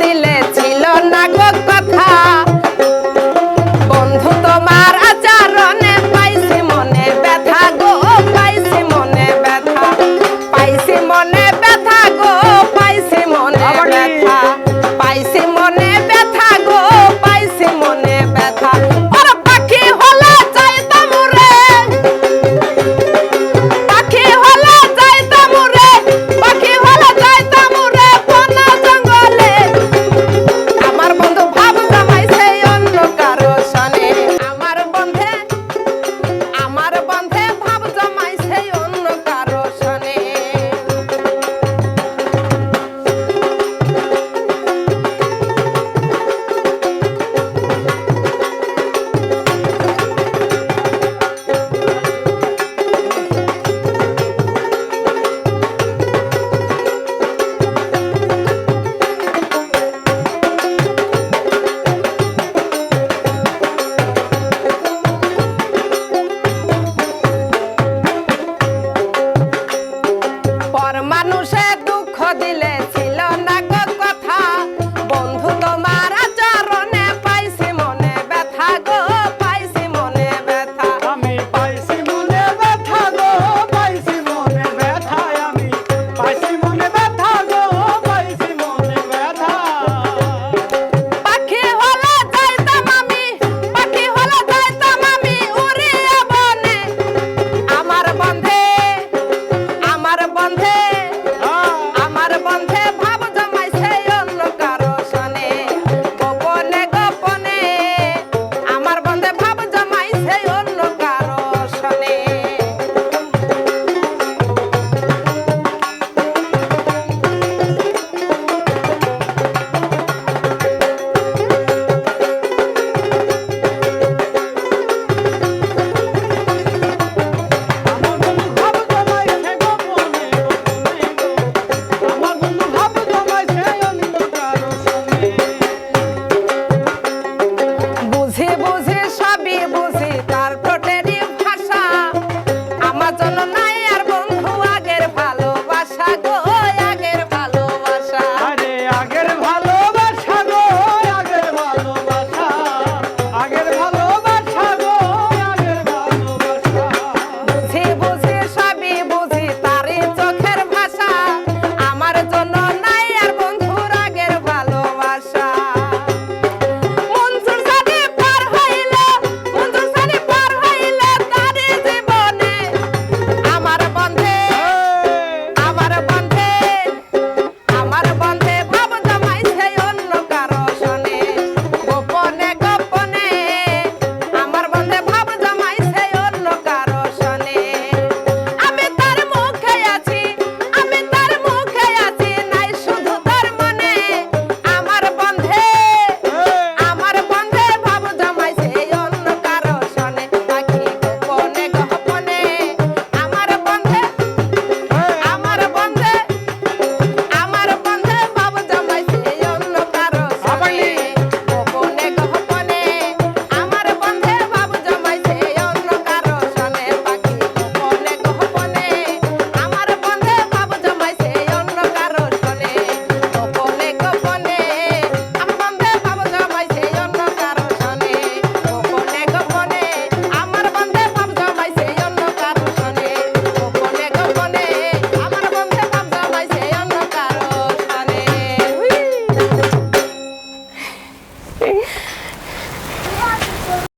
দিলে ছিল না গো কথা। বন্ধু, তোমার আচরণে পাইছি মনে ব্যথা গো, পাইছি মনে ব্যথা, পাইছি মনে ব্যথা